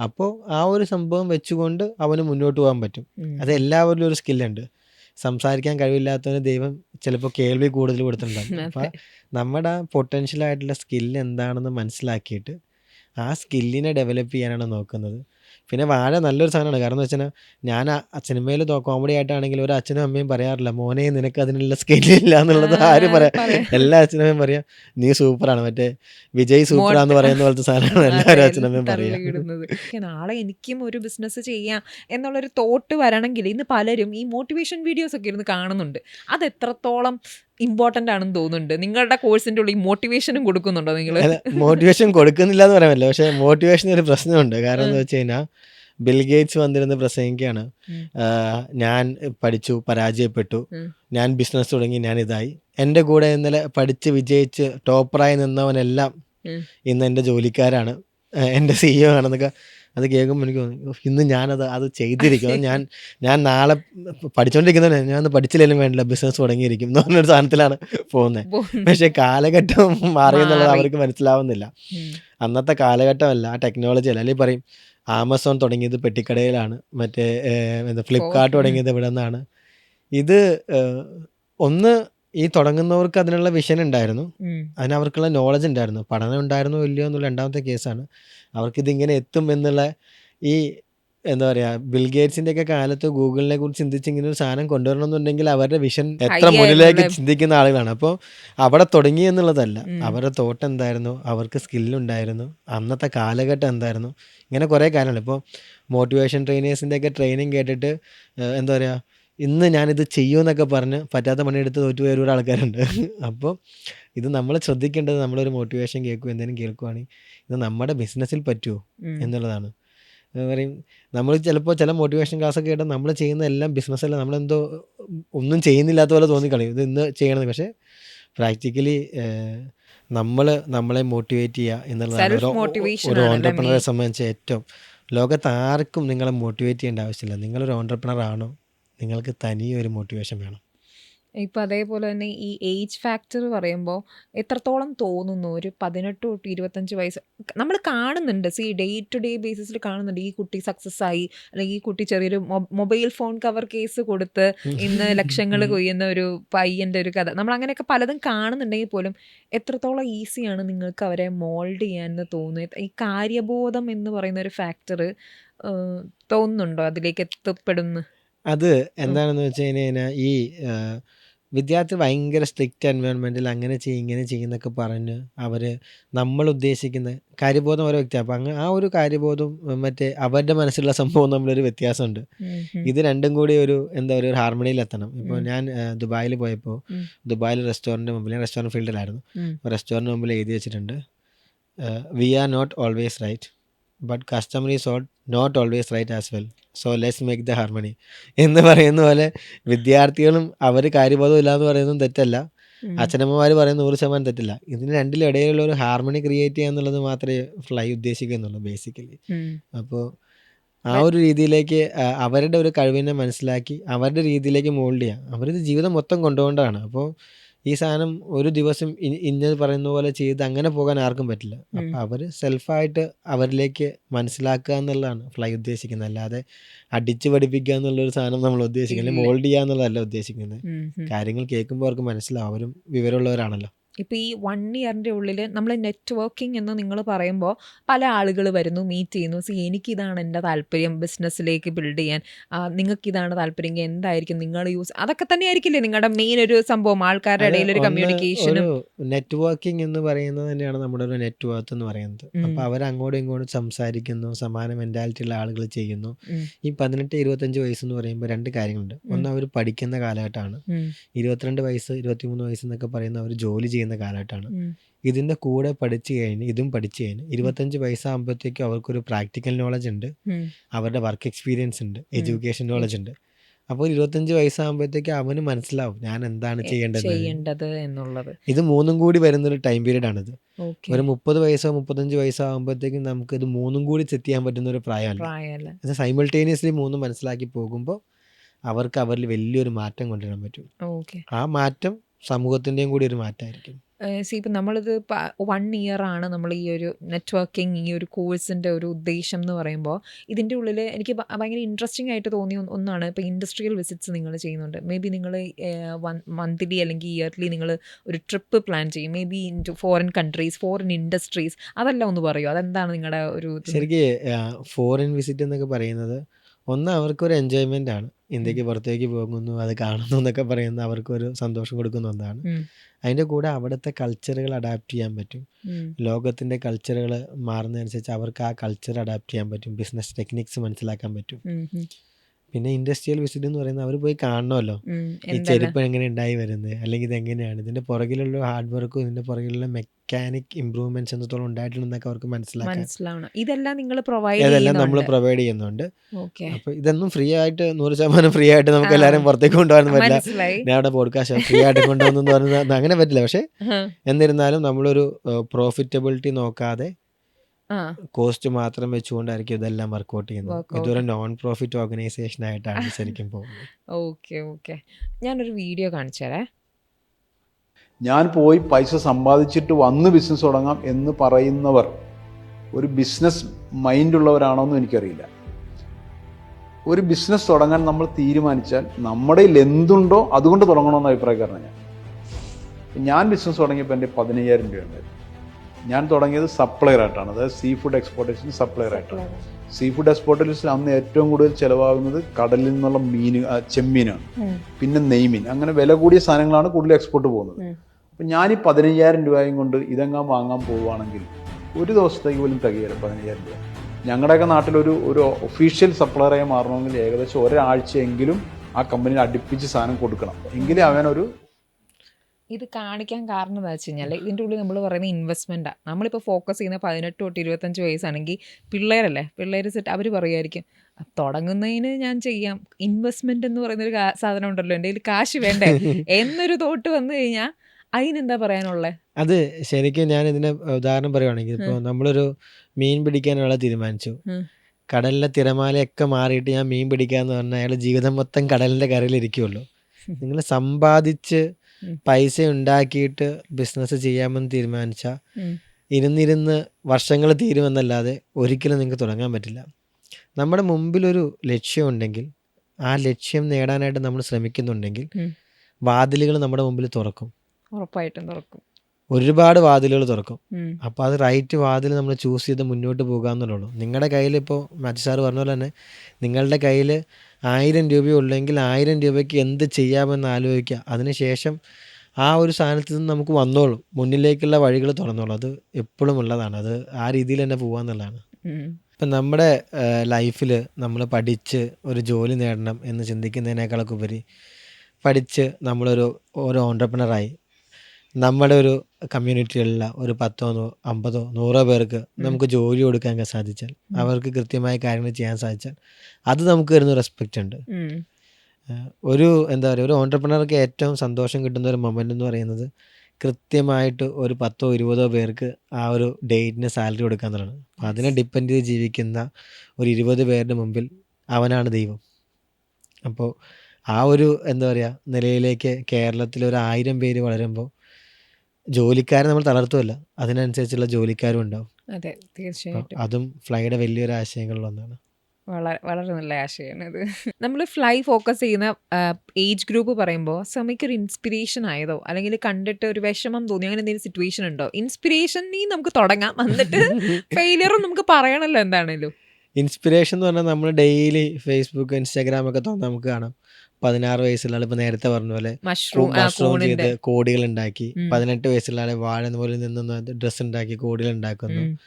അപ്പോൾ ആ ഒരു സംഭവം വെച്ചുകൊണ്ട് അവന് മുന്നോട്ട് പോകാൻ പറ്റും. അത് എല്ലാവരിലും ഒരു സ്കില്ലുണ്ട് സംസാരിക്കാൻ കഴിവില്ലാത്തവന് ദൈവം ചിലപ്പോൾ കേൾവി കൂടുതൽ കൊടുത്തിട്ടുണ്ടാകും അപ്പം നമ്മുടെ പൊട്ടൻഷ്യൽ ആയിട്ടുള്ള സ്കില്ല് എന്താണെന്ന് മനസ്സിലാക്കിയിട്ട് ആ സ്കില്ലിനെ ഡെവലപ്പ് ചെയ്യാനാണ് നോക്കുന്നത്. പിന്നെ വാഴ നല്ലൊരു സാധനമാണ്. കാരണം എന്ന് വെച്ചാൽ ഞാൻ ആ സിനിമയിൽ കോമഡി ആയിട്ടാണെങ്കിൽ ഒരു അച്ഛനും അമ്മയും പറയാറില്ല മോനെ നിനക്ക് അതിനുള്ള സ്കില്ലില്ല എന്നുള്ളത് ആരും പറയാം. എല്ലാ അച്ഛനും അമ്മയും പറയാം നീ സൂപ്പറാണ് മറ്റേ വിജയ് സൂപ്പറാന്ന് പറയുന്ന പോലത്തെ സാധനമാണ് എല്ലാവരും അച്ഛനും അമ്മയും പറയാം. നാളെ എനിക്കും ഒരു ബിസിനസ് ചെയ്യാം എന്നുള്ളൊരു തോട്ട് വരണമെങ്കിൽ ഇന്ന് പലരും ഈ മോട്ടിവേഷൻ വീഡിയോസ് ഒക്കെ ഇരുന്ന് കാണുന്നുണ്ട്. അത് എത്രത്തോളം ഇമ്പോർട്ടന്റ് ആണെന്ന് തോന്നുന്നുണ്ട്. നിങ്ങളുടെ കോഴ്സിന്റെ ഉള്ളിൽ മോട്ടിവേഷനും കൊടുക്കുന്നുണ്ടോ നിങ്ങൾ മോട്ടിവേഷൻ കൊടുക്കുന്നില്ല എന്ന് പറയാൻ പറ്റില്ല. പക്ഷേ മോട്ടിവേഷൻ ഒരു പ്രശ്നമുണ്ട്. കാരണം എന്താ വെച്ച് കഴിഞ്ഞാൽ ബിൽ ഗേറ്റ്സ് വന്നിരുന്ന് പ്രസംഗിക്കുകയാണ്. ഞാൻ പഠിച്ചു പരാജയപ്പെട്ടു. ഞാൻ ബിസിനസ് തുടങ്ങി ഞാൻ ഇതായി. എന്റെ കൂടെ ഇന്നലെ പഠിച്ച് വിജയിച്ച് ടോപ്പറായി നിന്നവനെല്ലാം ഇന്ന് എന്റെ ജോലിക്കാരാണ്. എന്റെ സിഇഒ ആണെന്നൊക്കെ അത് കേൾക്കുമ്പോൾ എനിക്ക് തോന്നി ഇന്ന് ഞാനത് അത് ചെയ്തിരിക്കും. അത് ഞാൻ ഞാൻ നാളെ പഠിച്ചുകൊണ്ടിരിക്കുന്നതന്നെ ഞാൻ ഒന്ന് പഠിച്ചില്ലെങ്കിലും വേണ്ടില്ല ബിസിനസ് തുടങ്ങിയിരിക്കും എന്ന് പറഞ്ഞൊരു സാധനത്തിലാണ് പോകുന്നത് പക്ഷേ കാലഘട്ടം മാറി എന്നുള്ളത് അവർക്ക് മനസ്സിലാവുന്നില്ല. അന്നത്തെ കാലഘട്ടമല്ല ആ ടെക്നോളജി അല്ല. അല്ലെങ്കിൽ പറയും ആമസോൺ തുടങ്ങിയത് പെട്ടിക്കടയിലാണ് മറ്റേ എന്താ ഫ്ലിപ്കാർട്ട് തുടങ്ങിയത് ഇവിടെ നിന്നാണ് ഇത് ഒന്ന് ഈ തുടങ്ങുന്നവർക്ക് അതിനുള്ള വിഷൻ ഉണ്ടായിരുന്നു. അതിന് അവർക്കുള്ള നോളജ് ഉണ്ടായിരുന്നു. പഠനം ഉണ്ടായിരുന്നോ ഇല്ലയോ എന്നുള്ള രണ്ടാമത്തെ കേസാണ് അവർക്കിതിങ്ങനെ എത്തും എന്നുള്ള ഈ എന്താ പറയാ ബിൽഗേറ്റ്സിന്റെ ഒക്കെ കാലത്ത് ഗൂഗിളിനെ കുറിച്ച് ചിന്തിച്ച് ഇങ്ങനെ ഒരു സാധനം കൊണ്ടുവരണം എന്നുണ്ടെങ്കിൽ അവരുടെ വിഷൻ എത്ര മുന്നിലേക്ക് ചിന്തിക്കുന്ന ആളുകളാണ്. അപ്പോൾ അവിടെ തുടങ്ങി എന്നുള്ളതല്ല. അവരുടെ തോട്ട് എന്തായിരുന്നു? അവർക്ക് സ്കില്ലുണ്ടായിരുന്നു അന്നത്തെ കാലഘട്ടം എന്തായിരുന്നു? ഇങ്ങനെ കുറേ കാര്യങ്ങൾ ഇപ്പോൾ മോട്ടിവേഷൻ ട്രെയിനേഴ്സിന്റെ ഒക്കെ ട്രെയിനിങ് കേട്ടിട്ട് എന്താ പറയുക ഇന്ന് ഞാനിത് ചെയ്യുമെന്നൊക്കെ പറഞ്ഞ് പറ്റാത്ത പണിയെടുത്ത് തോറ്റുപോയ ഒരുപാട് ആൾക്കാരുണ്ട്. അപ്പോൾ ഇത് നമ്മൾ ശ്രദ്ധിക്കേണ്ടത് നമ്മളൊരു മോട്ടിവേഷൻ കേൾക്കും എന്തെങ്കിലും കേൾക്കുവാണെങ്കിൽ ഇത് നമ്മുടെ ബിസിനസ്സിൽ പറ്റുമോ എന്നുള്ളതാണ്. പറയും നമ്മൾ ചിലപ്പോൾ ചില മോട്ടിവേഷൻ ക്ലാസ്സൊക്കെ കേട്ടാൽ നമ്മൾ ചെയ്യുന്ന എല്ലാം ബിസിനസ്സല്ല നമ്മളെന്തോ ഒന്നും ചെയ്യുന്നില്ലാത്ത പോലെ തോന്നിക്കളയും. ഇത് ഇന്ന് ചെയ്യണത് പക്ഷേ പ്രാക്ടിക്കലി നമ്മൾ നമ്മളെ മോട്ടിവേറ്റ് ചെയ്യുക എന്നുള്ളതാണ് ഒരു- ഓണ്ടർപ്രണറെ സംബന്ധിച്ച് ഏറ്റവും ലോകത്ത് ആർക്കും നിങ്ങളെ മോട്ടിവേറ്റ് ചെയ്യേണ്ട ആവശ്യമില്ല. നിങ്ങളൊരു ഓണ്ടർപ്രണർ ആണോ? നിങ്ങൾക്ക് തനിയെ ഒരു മോട്ടിവേഷൻ വേണം. ഇപ്പം അതേപോലെ തന്നെ ഈ ഏജ് ഫാക്ടർ പറയുമ്പോൾ എത്രത്തോളം തോന്നുന്നു? ഒരു പതിനെട്ട് തൊട്ട് ഇരുപത്തഞ്ച് വയസ്സ്. നമ്മൾ കാണുന്നുണ്ട്. സി ഡേ ടു ഡേ ബേസിസിൽ കാണുന്നുണ്ട്. ഈ കുട്ടി സക്സസ് ആയി. അല്ലെങ്കിൽ ഈ കുട്ടി ചെറിയൊരു മൊബൈൽ ഫോൺ കവർ കേസ് കൊടുത്ത് ഇന്ന് ലക്ഷങ്ങൾ കൊയ്യുന്ന ഒരു പയ്യന്റെ ഒരു കഥ. നമ്മൾ അങ്ങനെയൊക്കെ പലതും കാണുന്നുണ്ടെങ്കിൽ പോലും എത്രത്തോളം ഈസിയാണ് നിങ്ങൾക്ക് അവരെ മോൾഡ് ചെയ്യാമെന്ന് തോന്നുന്നത് ഈ കാര്യബോധം എന്ന് പറയുന്ന ഒരു ഫാക്ടർ തോന്നുന്നുണ്ടോ അതിലേക്ക് എത്തപ്പെടുന്നു? അത് എന്താണെന്ന് വെച്ച് കഴിഞ്ഞ് കഴിഞ്ഞാൽ ഈ വിദ്യാർത്ഥി ഭയങ്കര സ്ട്രിക്റ്റ് എൻവയോൺമെന്റിൽ അങ്ങനെ ചെയ്യും ഇങ്ങനെ ചെയ്യുന്നൊക്കെ പറഞ്ഞ് അവർ നമ്മൾ ഉദ്ദേശിക്കുന്ന കാര്യബോധം ഓരോ വ്യക്തി അപ്പം അങ്ങ് ആ ഒരു കാര്യബോധം മറ്റേ അവരുടെ മനസ്സിലുള്ള സംഭവം തമ്മിലൊരു വ്യത്യാസമുണ്ട്. ഇത് രണ്ടും കൂടി ഒരു എന്താ പറയുക ഒരു ഹാർമണിയിൽ എത്തണം ഇപ്പോൾ ഞാൻ ദുബായിൽ പോയപ്പോൾ ദുബായിൽ റെസ്റ്റോറന്റ് മുമ്പിൽ ഞാൻ റെസ്റ്റോറന്റ് ഫീൽഡിലായിരുന്നു. റെസ്റ്റോറന്റ് മുമ്പിൽ എഴുതി വെച്ചിട്ടുണ്ട് we are not always right but customer is all not always right as well so let's make the harmony എന്ന് പറയുന്ന പോലെ വിദ്യാർത്ഥികളും അവർ കാര്യബോധം ഇല്ലാന്ന് പറയുന്നതും തെറ്റല്ല. അച്ഛനമ്മമാർ പറയുന്ന നൂറ് ശതമാനം തെറ്റില്ല. ഇതിന് രണ്ടിലിടയിലുള്ള ഒരു ഹാർമണി ക്രിയേറ്റ് ചെയ്യുക എന്നുള്ളത് മാത്രമേ ഫ്ലൈ ഉദ്ദേശിക്കുന്നുള്ളൂ ബേസിക്കലി. അപ്പോൾ ആ ഒരു രീതിയിലേക്ക് അവരുടെ ഒരു കഴിവിനെ മനസ്സിലാക്കി അവരുടെ രീതിയിലേക്ക് മോൾഡ് ചെയ്യുക. അവരിത് ജീവിതം മൊത്തം കൊണ്ടുപോകേണ്ടതാണ്. അപ്പോൾ ഈ സാധനം ഒരു ദിവസം ഇന്നത് പറയുന്ന പോലെ ചെയ്ത് അങ്ങനെ പോകാൻ ആർക്കും പറ്റില്ല. അപ്പോൾ അവർ സെൽഫായിട്ട് അവരിലേക്ക് മനസ്സിലാക്കുക എന്നുള്ളതാണ് ഫ്ലൈ ഉദ്ദേശിക്കുന്നത്. അല്ലാതെ അടിച്ച് പഠിപ്പിക്കുക എന്നുള്ളൊരു സാധനം നമ്മൾ ഉദ്ദേശിക്കുന്നത് മോൾഡ് ചെയ്യുക എന്നുള്ളതല്ല ഉദ്ദേശിക്കുന്നത്. കാര്യങ്ങൾ കേൾക്കുമ്പോൾ അവർക്ക് മനസ്സിലാവും. അവരും വിവരമുള്ളവരാണല്ലോ. ഇപ്പോൾ ഈ വൺ ഇയറിന്റെ ഉള്ളിൽ നമ്മൾ നെറ്റ്വർക്കിംഗ് എന്ന് നിങ്ങൾ പറയുമ്പോൾ പല ആളുകൾ വരുന്നു മീറ്റ് ചെയ്യുന്നു. സി എനിക്കിതാണ് എന്റെ താല്പര്യം ബിസിനസ്സിലേക്ക് ബിൽഡ് ചെയ്യാൻ. നിങ്ങൾക്കിതാണ് താല്പര്യം എന്തായിരിക്കും നിങ്ങൾ യൂസ് അതൊക്കെ തന്നെ ആയിരിക്കില്ലേ നിങ്ങളുടെ മെയിൻ ഒരു സംഭവം ആൾക്കാരുടെ ഇടയിൽ ഒരു കമ്മ്യൂണിക്കേഷനും നെറ്റ്വർക്കിംഗ് എന്ന് പറയുന്നത് തന്നെയാണ് നമ്മുടെ ഒരു നെറ്റ്വർക്ക് എന്ന് പറയുന്നത്. അപ്പോൾ അവർ അങ്ങോട്ടും ഇങ്ങോട്ടും സംസാരിക്കുന്നു സമാന മെന്റാലിറ്റി ഉള്ള ആളുകൾ ചെയ്യുന്നു. ഈ പതിനെട്ട് ഇരുപത്തഞ്ച് വയസ്സ് എന്ന് പറയുമ്പോൾ രണ്ട് കാര്യങ്ങളുണ്ട്. ഒന്ന് അവർ പഠിക്കുന്ന കാലഘട്ടമാണ്. ഇരുപത്തിരണ്ട് വയസ്സ് ഇരുപത്തിമൂന്ന് വയസ്സ് എന്നൊക്കെ പറയുന്ന അവർ ജോലി ചെയ്യുന്ന കാലഘട്ടമാണ്. ഇതിന്റെ കൂടെ പഠിച്ചു കഴിഞ്ഞ് ഇതും പഠിച്ചു കഴിഞ്ഞ് ഇരുപത്തഞ്ച് വയസ്സാകുമ്പോഴത്തേക്കും അവർക്കൊരു പ്രാക്ടിക്കൽ നോളജ് ഉണ്ട്. അവരുടെ വർക്ക് എക്സ്പീരിയൻസ് ഉണ്ട്. എഡ്യൂക്കേഷൻ നോളജ് ഉണ്ട്. അപ്പോൾ ഇരുപത്തഞ്ച് വയസ്സാകുമ്പോഴത്തേക്ക് അവന് മനസ്സിലാവും ഞാൻ എന്താണ് ചെയ്യേണ്ടത്. ചെയ്യേണ്ടത് എന്നുള്ളത്. ഇത് മൂന്നും കൂടി വരുന്ന ഒരു ടൈം പീരീഡ് ആണിത് ഒരു മുപ്പത് വയസ്സോ മുപ്പത്തഞ്ച് വയസ്സോ ആകുമ്പോഴത്തേക്കും നമുക്ക് ഇത് മൂന്നും കൂടി സെറ്റ് ചെയ്യാൻ പറ്റുന്ന ഒരു പ്രായമല്ല സൈമിൾട്ടേനിയസ്ലി മൂന്നും മനസ്സിലാക്കി പോകുമ്പോൾ അവർക്ക് അവരിൽ വലിയൊരു മാറ്റം കൊണ്ടുവരാൻ പറ്റും. ആ മാറ്റം സമൂഹത്തിന്റെയും കൂടി ഒരു മാറ്റമായിരിക്കും സി ഇപ്പം നമ്മളിത് വൺ ഇയർ ആണ് നമ്മൾ ഈ ഒരു നെറ്റ്വർക്കിംഗ് ഈ ഒരു കോഴ്സിന്റെ ഒരു ഉദ്ദേശം എന്ന് പറയുമ്പോൾ ഇതിന്റെ ഉള്ളിൽ എനിക്ക് ഭയങ്കര ഇൻട്രസ്റ്റിംഗ് ആയിട്ട് തോന്നിയ ഒന്നാണ് ഇപ്പോൾ ഇൻഡസ്ട്രിയൽ വിസിറ്റ്സ് നിങ്ങൾ ചെയ്യുന്നുണ്ട്. മേ ബി നിങ്ങൾ മന്ത്ലി അല്ലെങ്കിൽ ഇയർലി നിങ്ങൾ ഒരു ട്രിപ്പ് പ്ലാൻ ചെയ്യും. Maybe in to foreign countries foreign industries അതെല്ലാം ഒന്ന് പറയുമോ അതെന്താണ് നിങ്ങളുടെ ഒരു? ശരിക്കും ഫോറിൻ വിസിറ്റ് എന്നൊക്കെ പറയുന്നത് ഒന്ന് അവർക്കൊരു എൻജോയ്മെന്റ് ആണ്. ഇന്ത്യയ്ക്ക് പുറത്തേക്ക് പോകുന്നു അത് കാണുന്നു എന്നൊക്കെ പറയുന്ന അവർക്കൊരു സന്തോഷം കൊടുക്കുന്ന ഒന്നാണ്. അതിന്റെ കൂടെ അവിടുത്തെ കൾച്ചറുകൾ അഡാപ്റ്റ് ചെയ്യാൻ പറ്റും. ലോകത്തിന്റെ ലോകത്തിന്റെ കൾച്ചറുകൾ മാറുന്നതനുസരിച്ച് അവർക്ക് ആ കൾച്ചർ അഡാപ്റ്റ് ചെയ്യാൻ പറ്റും. ബിസിനസ് ടെക്നിക്സ് മനസ്സിലാക്കാൻ പറ്റും. പിന്നെ ഇൻഡസ്ട്രിയൽ വിസിറ്റ് എന്ന് പറയുന്നത് അവർ പോയി കാണണമല്ലോ. ഈ ചെരുപ്പ് എങ്ങനെ ഉണ്ടായി വരുന്നത്? അല്ലെങ്കിൽ ഇത് എങ്ങനെയാണ് ഇതിന്റെ പുറകിലുള്ള ഹാർഡ് വർക്കും ഇതിന്റെ പുറകിലുള്ള മെക്കാനിക് ഇംപ്രൂവ്മെന്റ്സ് എന്തോളം ഉണ്ടായിട്ടുണ്ടെന്നൊക്കെ അവർക്ക് മനസ്സിലാക്കാം മനസ്സിലാവണം. ഇതെല്ലാം നിങ്ങൾ പ്രൊവൈഡ് ഇതെല്ലാം നമ്മൾ പ്രൊവൈഡ് ചെയ്യുന്നുണ്ട്. അപ്പൊ ഇതൊന്നും ഫ്രീ ആയിട്ട് നൂറ് ശതമാനം ഫ്രീ ആയിട്ട് നമുക്ക് എല്ലാവരും പുറത്തേക്ക് കൊണ്ടുപോകാൻ പറ്റില്ല. ഞാൻ അവിടെ പോഡ്കാസ്റ്റ് ഫ്രീ ആയിട്ട് കൊണ്ടുപോകുന്നു പറഞ്ഞാൽ അങ്ങനെ പറ്റില്ല. പക്ഷെ എന്നിരുന്നാലും നമ്മളൊരു പ്രോഫിറ്റബിലിറ്റി നോക്കാതെ കോസ്റ്റ് മാത്രം വെച്ചുകൊണ്ടായിരിക്കും ഇതെല്ലാം വർക്കൗട്ട് ചെയ്യുന്നത്. ഇതൊരു നോൺ പ്രോഫിറ്റ് ഓർഗനൈസേഷൻ ആയിട്ടാണ് ശരിക്കും പോകുന്നത്. ഓക്കെ ഓക്കെ ഞാനൊരു വീഡിയോ കാണിച്ചു തരേ ഞാൻ പോയി പൈസ സമ്പാദിച്ചിട്ട് വന്ന് ബിസിനസ് തുടങ്ങാം എന്ന് പറയുന്നവർ ഒരു ബിസിനസ് മൈൻഡ് എന്ന് എനിക്കറിയില്ല. ഒരു ബിസിനസ് തുടങ്ങാൻ നമ്മൾ തീരുമാനിച്ചാൽ നമ്മുടെ കയ്യിൽ എന്തുണ്ടോ അതുകൊണ്ട് തുടങ്ങണമെന്ന അഭിപ്രായക്കാരനാണ് ഞാൻ. ഞാൻ ബിസിനസ് തുടങ്ങിയപ്പോൾ എന്റെ പതിനയ്യായിരം രൂപയുണ്ടായിരുന്നു ഞാൻ തുടങ്ങിയത് സപ്ലയർ ആയിട്ടാണ്. അതായത് സീ ഫുഡ് എക്സ്പോർട്ടേഷൻ സപ്ലയർ ആയിട്ടാണ് സീ ഫുഡ് എക്സ്പോർട്ടേഷൻ അന്ന് ഏറ്റവും കൂടുതൽ ചിലവാകുന്നത് കടലിൽ നിന്നുള്ള മീൻ ചെമ്മീൻ ചെമ്മീനാണ്. പിന്നെ നെയ്മീൻ. അങ്ങനെ വില കൂടിയ സാധനങ്ങളാണ് കൂടുതൽ എക്സ്പോർട്ട് പോകുന്നത്. അപ്പം ഞാൻ ഈ പതിനയ്യായിരം രൂപയും കൊണ്ട് ഇതെങ്ങാൻ വാങ്ങാൻ പോവുകയാണെങ്കിൽ ഒരു ദിവസത്തേക്ക് പോലും തികയില്ല പതിനയ്യായിരം രൂപ. ഞങ്ങളുടെയൊക്കെ നാട്ടിലൊരു ഒരു ഒഫീഷ്യൽ സപ്ലയറായി മാറണമെങ്കിൽ ഏകദേശം ഒരാഴ്ചയെങ്കിലും ആ കമ്പനിയിൽ അടുപ്പിച്ച് സാധനം കൊടുക്കണം. എങ്കിലേ അവനൊരു ഇത് കാണിക്കാൻ കാരണം എന്താ വെച്ച് കഴിഞ്ഞാൽ ഇതിന്റെ ഉള്ളിൽ നമ്മൾ പറയുന്ന ഇൻവെസ്റ്റ്മെന്റാണ് നമ്മളിപ്പോൾ ഫോക്കസ് ചെയ്യുന്ന പതിനെട്ട് തൊട്ട് ഇരുപത്തഞ്ച് വയസ്സാണെങ്കിൽ പിള്ളേരല്ലേ? പിള്ളേർ സെറ്റ് അവർ പറയുമായിരിക്കും "അഹ് തുടങ്ങുന്നതിന് ഞാൻ ചെയ്യാം. ഇൻവെസ്റ്റ്മെന്റ് എന്ന് പറയുന്ന ഒരു സാധനം ഉണ്ടല്ലോ എന്റെ കയ്യിൽ കാശ് വേണ്ടേ? എന്നൊരു തോട്ട് വന്നു കഴിഞ്ഞാൽ അതിനെന്താ പറയാനുള്ളത് അത് ശരിക്കും ഞാൻ ഇതിനെ ഉദാഹരണം പറയുവാണെങ്കിൽ ഇപ്പോൾ നമ്മളൊരു മീൻ പിടിക്കാനുള്ള തീരുമാനിച്ചു. കടലിലെ തിരമാലയൊക്കെ മാറിയിട്ട് ഞാൻ മീൻ പിടിക്കാന്ന് പറഞ്ഞാൽ അയാൾ ജീവിതം മൊത്തം കടലിന്റെ കരയിലിരിക്കുമല്ലോ നിങ്ങൾ സമ്പാദിച്ച്. പൈസ ഉണ്ടാക്കിയിട്ട് ബിസിനസ് ചെയ്യാമെന്ന് തീരുമാനിച്ച. ഇരുന്നിരുന്ന് വർഷങ്ങൾ തീരുമെന്നല്ലാതെ ഒരിക്കലും നിങ്ങൾക്ക് തുടങ്ങാൻ പറ്റില്ല. നമ്മുടെ മുമ്പിലൊരു ലക്ഷ്യമുണ്ടെങ്കിൽ ആ ലക്ഷ്യം നേടാനായിട്ട് നമ്മൾ ശ്രമിക്കുന്നുണ്ടെങ്കിൽ വാതിലുകൾ നമ്മുടെ മുമ്പിൽ തുറക്കും. ഉറപ്പായിട്ടും തുറക്കും. ഒരുപാട് വാതിലുകൾ തുറക്കും. അപ്പോൾ അത് റൈറ്റ് വാതിൽ നമ്മൾ ചൂസ് ചെയ്ത് മുന്നോട്ട് പോകാമെന്നുള്ളൂ നിങ്ങളുടെ കയ്യിൽ ഇപ്പോൾ സാർ പറഞ്ഞ പോലെ തന്നെ നിങ്ങളുടെ കയ്യിൽ ആയിരം രൂപയുള്ളെങ്കിൽ ആയിരം രൂപയ്ക്ക് എന്ത് ചെയ്യാമെന്ന് ആലോചിക്കുക. അതിനുശേഷം ആ ഒരു സാധനത്തിൽ നിന്ന് നമുക്ക് വന്നോളും. മുന്നിലേക്കുള്ള വഴികൾ തുറന്നോളും. അത് എപ്പോഴും ഉള്ളതാണ്. അത് ആ രീതിയിൽ തന്നെ പോകാമെന്നുള്ളതാണ് ഉം. ഇപ്പം നമ്മുടെ ലൈഫിൽ നമ്മൾ പഠിച്ച് ഒരു ജോലി നേടണം എന്ന് ചിന്തിക്കുന്നതിനേക്കാളൊക്കെ ഉപരി പഠിച്ച് നമ്മളൊരു ഒരു ഓണ്ടർപ്രണറായി നമ്മുടെ ഒരു കമ്മ്യൂണിറ്റിയിലുള്ള ഒരു പത്തോ അമ്പതോ നൂറോ പേർക്ക് നമുക്ക് ജോലി കൊടുക്കാൻ സാധിച്ചാൽ അവർക്ക് കൃത്യമായ കാര്യങ്ങൾ ചെയ്യാൻ സാധിച്ചാൽ അത് നമുക്ക് വരുന്ന റെസ്പെക്റ്റ് ഉണ്ട്. ഒരു എന്താ പറയുക ഒരു ഓണ്ടർപ്രണർക്ക് ഏറ്റവും സന്തോഷം കിട്ടുന്ന ഒരു മൊമെന്റ് എന്ന് പറയുന്നത് കൃത്യമായിട്ട് ഒരു പത്തോ ഇരുപതോ പേർക്ക് ആ ഒരു ഡേറ്റിന് സാലറി കൊടുക്കുക എന്നുള്ളതാണ് അതിനെ ഡിപ്പെൻഡ് ചെയ്ത് ജീവിക്കുന്ന ഒരു ഇരുപത് പേരുടെ മുമ്പിൽ അവനാണ് ദൈവം. അപ്പോൾ ആ ഒരു എന്താ പറയുക നിലയിലേക്ക് കേരളത്തിൽ ഒരു ആയിരം പേര് വളരുമ്പോൾ ജോലിക്കാരെ നമ്മൾ തളർത്തുമല്ല അതിനനുസരിച്ചുള്ള ജോലിക്കാരും ഉണ്ടാവും. അതെ തീർച്ചയായിട്ടും. അതും ഫ്ലൈയുടെ വലിയൊരു ആശയങ്ങളിൽ ഒന്നാണ്. വളരെ വളരെ നല്ല ആശയമാണ് അത് നമ്മൾ ഫ്ലൈ ഫോക്കസ് ചെയ്യുന്ന ഏജ് ഗ്രൂപ്പ് പറയുമ്പോൾ സമയക്ക് ഒരു ഇൻസ്പിറേഷൻ ആയതോ അല്ലെങ്കിൽ കണ്ടിട്ട് ഒരു വിഷമം തോന്നി അങ്ങനെ എന്തെങ്കിലും സിറ്റുവേഷൻ ഉണ്ടോ? ഇൻസ്പിറേഷൻ നീ നമുക്ക് തുടങ്ങാം. എന്നിട്ട് ഫെയിലിയറും നമുക്ക് പറയണല്ലോ എന്താണല്ലോ ഇൻസ്പിറേഷൻ എന്ന് പറഞ്ഞാൽ നമ്മൾ ഡെയിലി ഫേസ്ബുക്ക് ഇൻസ്റ്റാഗ്രാം ഒക്കെ തുറന്ന് നമുക്ക് കാണാം. പതിനാറ് വയസ്സുള്ള ആൾ ഇപ്പോൾ നേരത്തെ പറഞ്ഞ പോലെ മഷ്റൂം ചെയ്ത് കോടികൾ ഉണ്ടാക്കി പതിനെട്ട് വയസ്സുള്ള ആളെ വാഴ പോലെ നിന്ന് ഡ്രസ്സ് ഉണ്ടാക്കി കോടികൾ ഉണ്ടാക്കുന്നു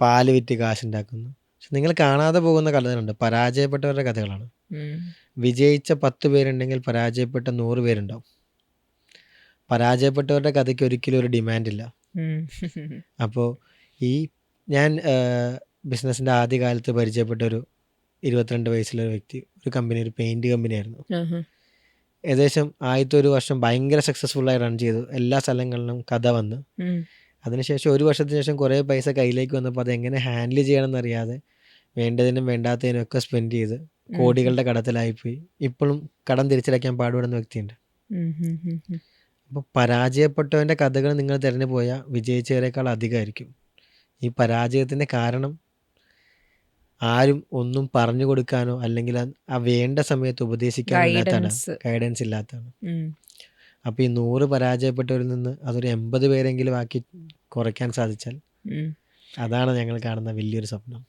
പാൽ വിറ്റ് കാശ് ഉണ്ടാക്കുന്നു പക്ഷെ നിങ്ങൾ കാണാതെ പോകുന്ന കഥകളുണ്ട് പരാജയപ്പെട്ടവരുടെ കഥകളാണ്. വിജയിച്ച പത്ത് പേരുണ്ടെങ്കിൽ പരാജയപ്പെട്ട നൂറ് പേരുണ്ടാവും. പരാജയപ്പെട്ടവരുടെ കഥയ്ക്ക് ഒരിക്കലും ഒരു ഡിമാൻഡ് ഇല്ല. അപ്പോൾ ഈ ഞാൻ ബിസിനസ്സിന്റെ ആദ്യകാലത്ത് പരിചയപ്പെട്ട ഒരു ഇരുപത്തിരണ്ട് വയസ്സുള്ള ഒരു വ്യക്തി ഒരു കമ്പനി ഒരു പെയിന്റ് കമ്പനിയായിരുന്നു ആയിരുന്നു. ഏകദേശം ആദ്യത്തെ ഒരു വർഷം ഭയങ്കര സക്സസ്ഫുൾ ആയി റൺ ചെയ്തു. എല്ലാ സ്ഥലങ്ങളിലും കഥ വന്ന്. അതിനുശേഷം ഒരു വർഷത്തിന് ശേഷം കുറേ പൈസ കയ്യിലേക്ക് വന്നപ്പോൾ അത് എങ്ങനെ ഹാൻഡിൽ ചെയ്യണം എന്നറിയാതെ വേണ്ടതിനും വേണ്ടാത്തതിനും ഒക്കെ സ്പെൻഡ് ചെയ്ത് കോടികളുടെ കടത്തിലായിപ്പോയി. ഇപ്പോഴും കടം തിരിച്ചടയ്ക്കാൻ പാടുപെടുന്ന വ്യക്തിയുണ്ട്. അപ്പോൾ പരാജയപ്പെട്ടവന്റെ കഥകൾ നിങ്ങൾ തിരഞ്ഞു പോയാൽ വിജയിച്ചവരെക്കാൾ അധികമായിരിക്കും. ഈ പരാജയത്തിന്റെ കാരണം ആരും ഒന്നും പറഞ്ഞു കൊടുക്കാനോ അല്ലെങ്കിൽ ആ വേണ്ട സമയത്ത് ഉപദേശിക്കാനോ ഇല്ലാത്തതാണ്. ഗൈഡൻസ് ഇല്ലാത്തതാണ്. അപ്പൊ അപ്പോൾ ഈ നൂറ് പരാജയപ്പെട്ടവരിൽ നിന്ന് അതൊരു എൺപത് പേരെങ്കിലും ആക്കി കുറയ്ക്കാൻ സാധിച്ചാൽ അതാണ് ഞങ്ങൾ കാണുന്ന വലിയൊരു സ്വപ്നം.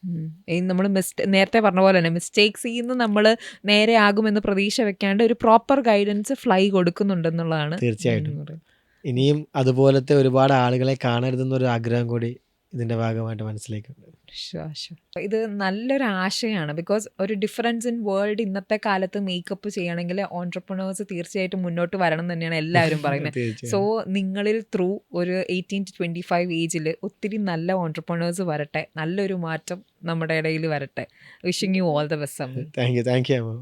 നമ്മൾ മിസ്റ്റേ നേരത്തെ പറഞ്ഞ പോലെ തന്നെ മിസ്റ്റേക്സ് ചെയ്യുന്ന നമ്മൾ നേരെ ആകുമെന്ന് പ്രതീക്ഷ വെക്കാണ്ട് ഒരു പ്രോപ്പർ ഗൈഡൻസ് ഫ്ലൈ കൊടുക്കുന്നുണ്ടെന്നുള്ളതാണ് തീർച്ചയായിട്ടും. ഇനിയും അതുപോലത്തെ ഒരുപാട് ആളുകളെ കാണരുതെന്നൊരു ആഗ്രഹം കൂടി ഇതിന്റെ ഭാഗമായിട്ട് മനസ്സിലേക്ക്. ഇത് നല്ലൊരു ആശയമാണ് ബിക്കോസ് ഒരു ഡിഫറൻസ് ഇൻ വേൾഡ് ഇന്നത്തെ കാലത്ത് മേക്കപ്പ് ചെയ്യണമെങ്കിൽ ഓൺടർപ്രണേഴ്സ് തീർച്ചയായിട്ടും മുന്നോട്ട് വരണം എന്ന് തന്നെയാണ് എല്ലാവരും പറയുന്നത്. സോ നിങ്ങളിൽ ത്രൂ ഒരു എയ്റ്റീൻ ടു ട്വന്റി ഫൈവ് ഏജിൽ ഒത്തിരി നല്ല ഓൺടർപ്രണേഴ്സ് വരട്ടെ. നല്ലൊരു മാറ്റം നമ്മുടെ ഇടയിൽ വരട്ടെ. Wishing you all the best thank you thank you